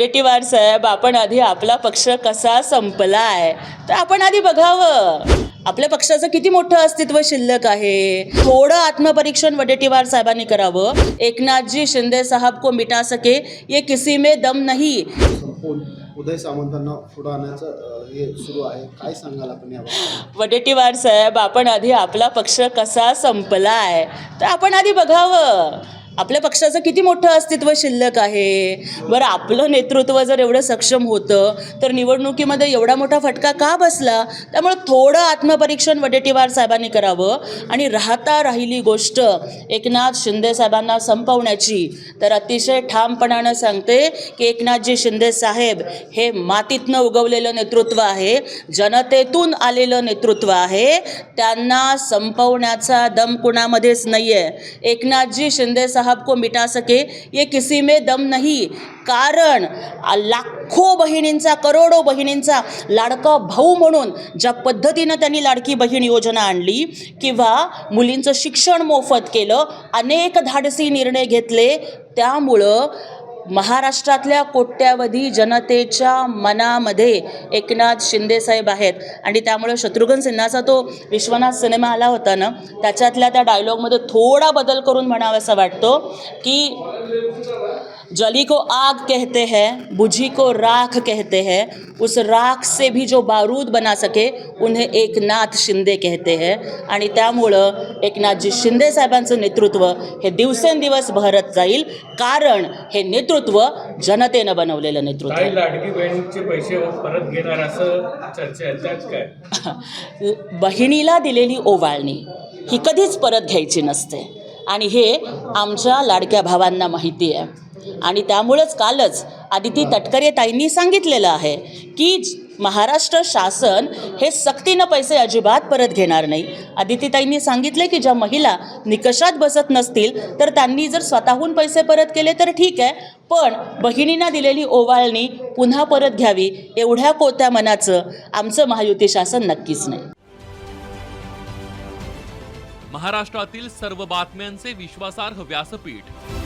वडेट्टीवार साहेब आपण आधी आपला पक्ष कसा संपलाय? तर आपण आधी बघावं. आपल्या पक्षाचं किती मोठं अस्तित्व शिल्लक आहे? थोडं आत्मपरीक्षण वडेट्टीवार साहेबांनी करावं. एकनाथजी शिंदे साहब को मिटा सके. ये किसी में दम नहीं. उदय सामंतांना पुढं आणायचं हे सुरू आहे. काय सांगाल आपण यावर? वडेट्टीवार साहेब आपण आधी आपला पक्ष कसा संपलाय? तर आपण आधी बघावं. आपल्या पक्षाचं किती मोठं अस्तित्व शिल्लक आहे? बरं आपलं नेतृत्व जर एवढं सक्षम होतं तर निवडणुकीमध्ये एवढा मोठा फटका का बसला? त्यामुळे थोडं आत्मपरीक्षण वडेटीवार साहेबांनी करावं आणि राहता राहिली गोष्ट एकनाथ शिंदे साहेबांना संपवण्याची. तर अतिशय ठामपणानं सांगते की एकनाथजी शिंदे साहेब हे मातीतनं उगवलेलं नेतृत्व आहे जनतेतून आलेलं नेतृत्व आहे. त्यांना संपवण्याचा दम कुणामध्येच नाही आहे एकनाथजी शिंदे साहेब को मिटा सके ये किसी में दम नहीं। कारण लाखो बहिणींचा करोडो बहिणींचा लाडका भाऊ म्हणून ज्या पद्धतीनं त्यांनी लाडकी बहीण योजना आणली किंवा मुलींचं शिक्षण मोफत केलं अनेक धाडसी निर्णय घेतले त्यामुळं महाराष्ट्रातल्या कोट्यावधी जनतेच्या मनामध्ये एकनाथ शिंदेसाहेब आहेत. आणि त्यामुळे शत्रुघ्न सिन्हाचा तो विश्वनाथ सिनेमा आला होता ना त्याच्यातल्या त्या डायलॉगमध्ये थोडा बदल करून म्हणावासा वाटतो की जली को आग कहते हैं बुझी को राख कहते हैं उस राख से भी जो बारूद बना सके उन्हें एकनाथ शिंदे कहते हैं। आणि त्यामुळं एकनाथजी शिंदे साहेबांचं नेतृत्व हे दिवसेंदिवस बहरत जाईल कारण हे नेतृत्व जनतेनं बनवलेलं नेतृत्व आहे. लाडकी बहिणीचे पैसे परत घेणार असं चर्चा आहे. त्याच काय? बहिणीला दिलेली ओवाळणी ही कधीच परत घ्यायची नसते. आणि हे आमच्या लाडक्या भावांना माहिती आहे. आणि त्यामुळंच कालच आदिती तटकरे ताईंनी सांगितलेलं आहे की महाराष्ट्र शासन हे सक्तीनं पैसे अजिबात परत घेणार नाही. आदितीताईंनी सांगितले की ज्या महिला निकषात बसत नसतील तर त्यांनी जर स्वतःहून पैसे परत केले तर ठीक आहे पण बहिणींना दिलेली ओवाळणी पुन्हा परत घ्यावी एवढ्या कोत्या मनाचं आमचं महायुती शासन नक्कीच नाही. महाराष्ट्रातील सर्व बातम्यांचे विश्वासार्ह व्यासपीठ